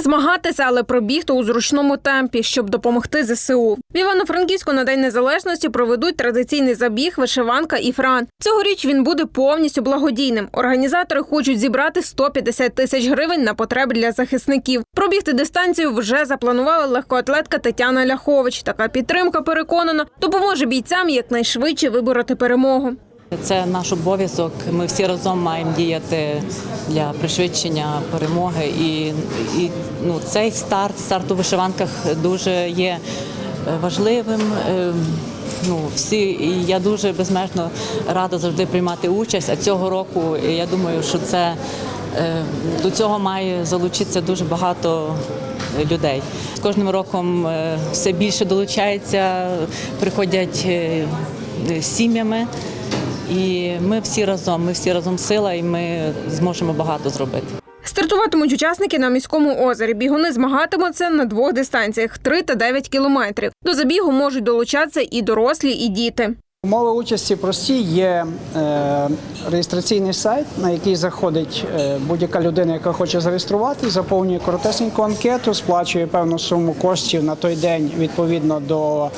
Змагатися, але пробігти у зручному темпі, щоб допомогти ЗСУ. В Івано-Франківську на День Незалежності проведуть традиційний забіг, вишиванка і фран. Цьогоріч він буде повністю благодійним. Організатори хочуть зібрати 150 тисяч гривень на потреби для захисників. Пробігти дистанцію вже запланувала легкоатлетка Тетяна Ляхович. Така підтримка переконана допоможе бійцям якнайшвидше вибороти перемогу. Це наш обов'язок. Ми всі разом маємо діяти для пришвидшення перемоги. І, і ну, цей старт, старт у вишиванках дуже є е, важливим. Е, Ну, всі, і я дуже безмежно рада завжди приймати участь. А цього року я думаю, що це е, до цього має залучитися дуже багато людей. З кожним роком е, все більше долучається, приходять е, е, сім'ями. І ми всі разом, ми всі разом сила, і ми зможемо багато зробити. Стартуватимуть учасники на міському озері. Бігуни змагатимуться на двох дистанціях 3 та 9 кілометрів. До забігу можуть долучатися і дорослі, і діти. Умови участі прості. Є е, реєстраційний сайт, на який заходить е, будь-яка людина, яка хоче зареєструвати, заповнює коротесеньку анкету, сплачує певну суму коштів на той день відповідно до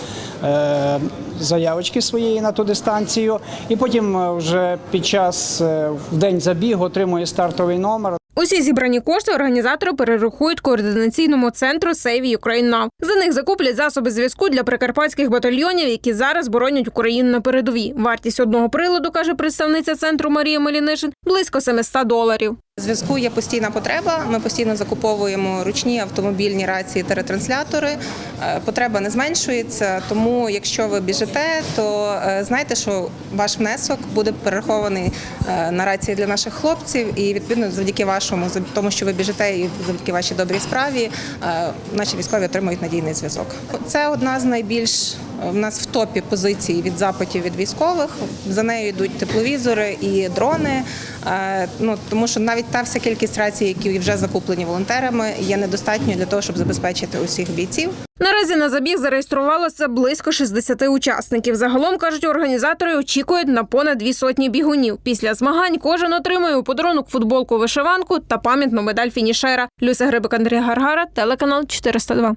е, заявочки своєї на ту дистанцію. І потім вже під час в день забігу отримує стартовий номер. Усі зібрані кошти організатори перерахують координаційному центру Ukraine Now. За них закуплять засоби зв'язку для прикарпатських батальйонів, які зараз боронять Україну на передовій. Вартість одного приладу, каже представниця центру Марія Мелінишин, близько 700 доларів. Зв'язку є постійна потреба. Ми постійно закуповуємо ручні автомобільні рації та ретранслятори. Е, Потреба не зменшується. Тому, якщо ви біжите, то е, знайте, що ваш внесок буде перерахований е, на рації для наших хлопців, і відповідно завдяки вашому, тому що ви біжите і завдяки вашій добрій справі, наші військові отримують надійний зв'язок. Це одна з найбільш в нас в топі позицій від запитів від військових. За нею йдуть тепловізори і дрони. Ну тому що навіть та вся кількість рацій, які вже закуплені волонтерами, є недостатньою для того, щоб забезпечити усіх бійців. Наразі на забіг зареєструвалося близько 60 учасників. Загалом кажуть, організатори очікують на понад дві сотні бігунів. Після змагань кожен отримує у подарунок футболку, вишиванку та пам'ятну медаль фінішера. Люся Грибик, Андрій Гаргара, телеканал 402.